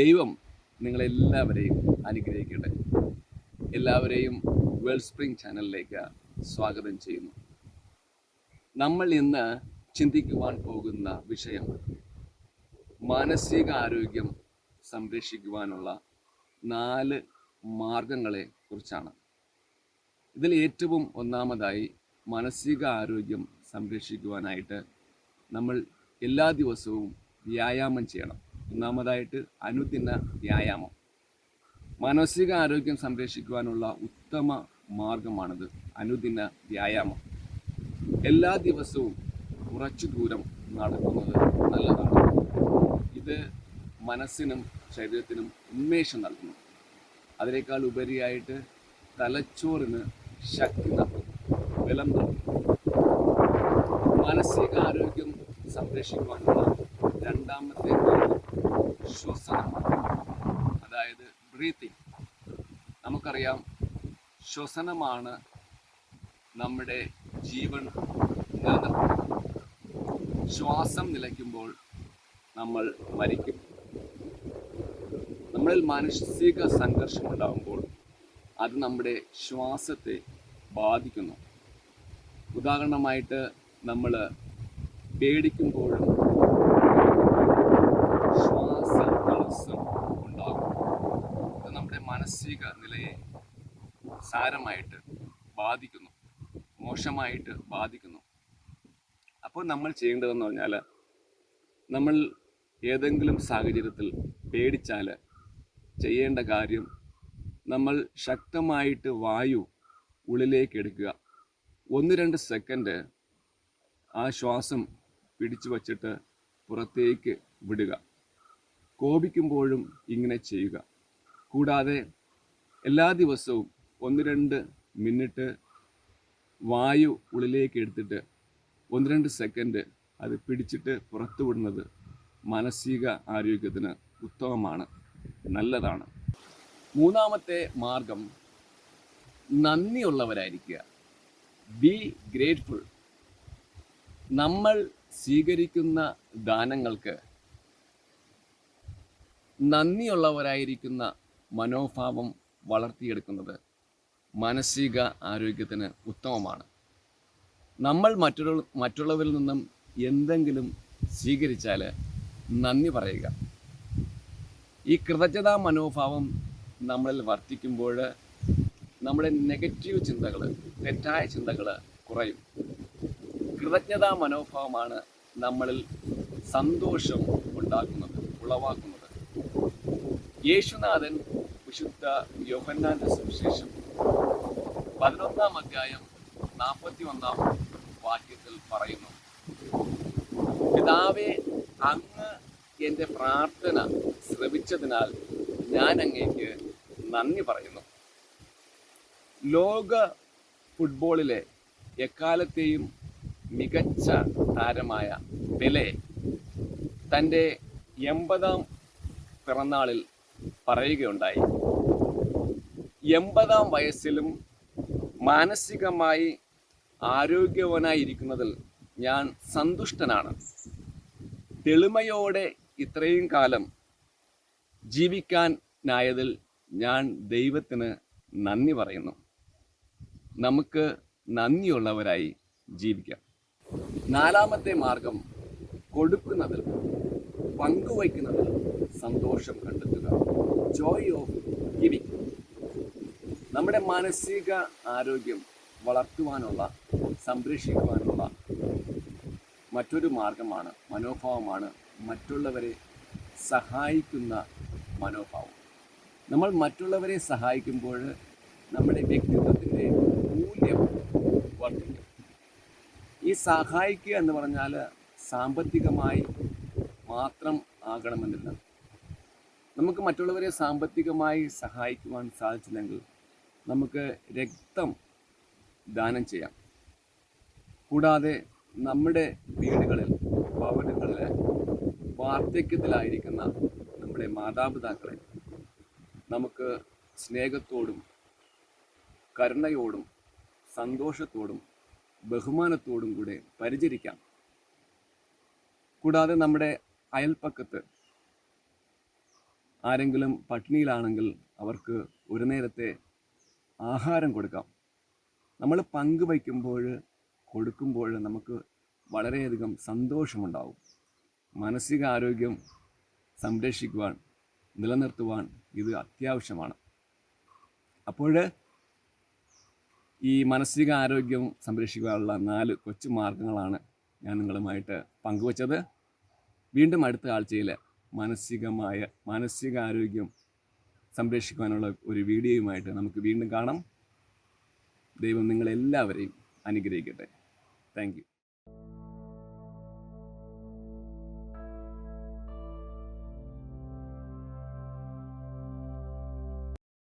ദൈവം നിങ്ങളെല്ലാവരെയും അനുഗ്രഹിക്കട്ടെ. എല്ലാവരെയും വേൾഡ് സ്പ്രിംഗ് ചാനലിലേക്ക് സ്വാഗതം ചെയ്യുന്നു. നമ്മൾ ഇന്ന് ചിന്തിക്കുവാൻ പോകുന്ന വിഷയം മാനസിക ആരോഗ്യം സംരക്ഷിക്കുവാനുള്ള നാല് മാർഗങ്ങളെ കുറിച്ചാണ്. ഇതിൽ ഏറ്റവും ഒന്നാമതായി മാനസിക ആരോഗ്യം സംരക്ഷിക്കുവാനായിട്ട് നമ്മൾ എല്ലാ ദിവസവും വ്യായാമം ചെയ്യണം. ഒന്നാമതായിട്ട് അനുദിന വ്യായാമം. മാനസിക ആരോഗ്യം സംരക്ഷിക്കുവാനുള്ള ഉത്തമ മാർഗമാണിത് അനുദിന വ്യായാമം. എല്ലാ ദിവസവും കുറച്ചു ദൂരം നടക്കുന്നത് നല്ലതാണ്. ഇത് മനസ്സിനും ശരീരത്തിനും ഉന്മേഷം നൽകുന്നു. അതിനേക്കാൾ ഉപരിയായിട്ട് തലച്ചോറിന് ശക്തി നൽകുന്നു. ബലം നൽകുന്നു. മാനസിക ആരോഗ്യം സംരക്ഷിക്കുവാനുള്ള രണ്ടാമത്തെ ശ്വസനം. അതായത് ബ്രീത്തിങ് നമുക്കറിയാം ശ്വസനമാണ് നമ്മുടെ ജീവൻ നിലനിർത്തുന്നത്. ശ്വാസം നിലയ്ക്കുമ്പോൾ നമ്മൾ മരിക്കും. നമ്മളിൽ മാനസിക സംഘർഷം ഉണ്ടാകുമ്പോൾ അത് നമ്മുടെ ശ്വാസത്തെ ബാധിക്കുന്നു. ഉദാഹരണമായിട്ട് നമ്മൾ പേടിക്കുമ്പോഴും ശ്വാസ തടസ്സം ഉണ്ടാകും ഇത് നമ്മുടെ മാനസിക നിലയെ സാരമായിട്ട് ബാധിക്കുന്നു മോശമായിട്ട് ബാധിക്കുന്നു. അപ്പോൾ നമ്മൾ ചെയ്യേണ്ടതെന്ന് പറഞ്ഞാൽ നമ്മൾ ഏതെങ്കിലും സാഹചര്യത്തിൽ പേടിച്ചാൽ ചെയ്യേണ്ട കാര്യം നമ്മൾ ശക്തമായിട്ട് വായു ഉള്ളിലേക്ക് എടുക്കുക. ഒന്ന് രണ്ട് സെക്കൻഡ് ആ ശ്വാസം പിടിച്ചു വച്ചിട്ട് പുറത്തേക്ക് വിടുക. കോപിക്കുമ്പോഴും ഇങ്ങനെ ചെയ്യുക. കൂടാതെ എല്ലാ ദിവസവും ഒന്ന് രണ്ട് മിനിറ്റ് വായു ഉള്ളിലേക്ക് എടുത്തിട്ട് ഒന്ന് രണ്ട് സെക്കൻഡ് അത് പിടിച്ചിട്ട് പുറത്തുവിടുന്നത് മാനസിക ആരോഗ്യത്തിന് ഉത്തമമാണ് നല്ലതാണ്. മൂന്നാമത്തെ മാർഗം നന്ദിയുള്ളവരായിരിക്കുക. ബി ഗ്രേറ്റ്ഫുൾ നമ്മൾ സ്വീകരിക്കുന്ന ദാനങ്ങൾക്ക് നന്ദിയുള്ളവരായിരിക്കുന്ന മനോഭാവം വളർത്തിയെടുക്കുന്നത് മാനസിക ആരോഗ്യത്തിന് ഉത്തമമാണ്. നമ്മൾ മറ്റുള്ള മറ്റുള്ളവരിൽ നിന്നും എന്തെങ്കിലും സ്വീകരിച്ചാൽ നന്ദി പറയുക. ഈ കൃതജ്ഞതാ മനോഭാവം നമ്മളിൽ വർദ്ധിക്കുമ്പോൾ നമ്മുടെ നെഗറ്റീവ് ചിന്തകൾ തെറ്റായ ചിന്തകൾ കുറയും. കൃതജ്ഞതാ മനോഭാവമാണ് നമ്മളിൽ സന്തോഷം ഉണ്ടാക്കുന്നത് ഉളവാക്കുന്നത്. യേശുനാഥൻ വിശുദ്ധ യോഹന്നാന്റെ സുവിശേഷം പതിനൊന്നാം അധ്യായം നാൽപ്പത്തി ഒന്നാം വാക്യത്തിൽ പറയുന്നു. പിതാവെ അങ്ങ് എന്റെ പ്രാർത്ഥന ശ്രവിച്ചതിനാൽ ഞാൻ അങ്ങേക്ക് നന്ദി പറയുന്നു. ലോക ഫുട്ബോളിലെ എക്കാലത്തെയും മികച്ച താരമായ പെലെ തന്റെ എൺപതാം പിറന്നാളിൽ പറയുകയുണ്ടായി. എൺപതാം വയസ്സിലും മാനസികമായി ആരോഗ്യവാനായിരിക്കുന്നതിൽ ഞാൻ സന്തുഷ്ടനാണ്. തെളിമയോടെ ഇത്രയും കാലം ജീവിക്കാനായതിൽ ഞാൻ ദൈവത്തിന് നന്ദി പറയുന്നു. നമുക്ക് നന്ദിയുള്ളവരായി ജീവിക്കാം. നാലാമത്തെ മാർഗം കൊടുക്കുന്നതിൽ പങ്കുവയ്ക്കുന്നതിൽ സന്തോഷം കണ്ടെത്തുക. ജോയ് ഓഫ് ഗിവിങ് നമ്മുടെ മാനസിക ആരോഗ്യം വളർത്തുവാനുള്ള സംരക്ഷിക്കുവാനുള്ള മറ്റൊരു മാർഗമാണ് മനോഭാവമാണ്. മറ്റുള്ളവരെ സഹായിക്കുന്ന മനോഭാവം. നമ്മൾ മറ്റുള്ളവരെ സഹായിക്കുമ്പോൾ നമ്മുടെ വ്യക്തിത്വത്തിന്റെ മൂല്യം വർദ്ധിക്കും. ഈ സഹായിക്കുക എന്ന് പറഞ്ഞാൽ സാമ്പത്തികമായി മാത്രം ആകണമെന്നില്ല. നമുക്ക് മറ്റുള്ളവരെ സാമ്പത്തികമായി സഹായിക്കുവാൻ സാധിച്ചില്ലെങ്കിൽ നമുക്ക് രക്തം ദാനം ചെയ്യാം. കൂടാതെ നമ്മുടെ വീടുകളിൽ ഭവനങ്ങളിൽ വാർദ്ധക്യത്തിലായിരിക്കുന്ന നമ്മുടെ മാതാപിതാക്കളെ നമുക്ക് സ്നേഹത്തോടും കരുണയോടും സന്തോഷത്തോടും ബഹുമാനത്തോടും കൂടെ പരിചരിക്കാം. കൂടാതെ നമ്മുടെ അയൽപ്പക്കത്ത് ആരെങ്കിലും പട്ടിണിയിലാണെങ്കിൽ അവർക്ക് ഒരു നേരത്തെ ആഹാരം കൊടുക്കാം. നമ്മൾ പങ്കുവയ്ക്കുമ്പോൾ കൊടുക്കുമ്പോൾ നമുക്ക് വളരെയധികം സന്തോഷമുണ്ടാവും. മാനസിക ആരോഗ്യം സംരക്ഷിക്കുവാൻ നിലനിർത്തുവാൻ ഇത് അത്യാവശ്യമാണ്. അപ്പോൾ ഈ മാനസിക ആരോഗ്യം സംരക്ഷിക്കാനുള്ള നാല് കൊച്ചു മാർഗങ്ങളാണ് ഞാൻ നിങ്ങളുമായിട്ട് പങ്കുവച്ചത്. വീണ്ടും അടുത്ത ആഴ്ചയിൽ മാനസികമായ മാനസികാരോഗ്യം സംരക്ഷിക്കുവാനുള്ള ഒരു വീഡിയോയുമായിട്ട് നമുക്ക് വീണ്ടും കാണാം. ദൈവം നിങ്ങളെല്ലാവരെയും അനുഗ്രഹിക്കട്ടെ. താങ്ക്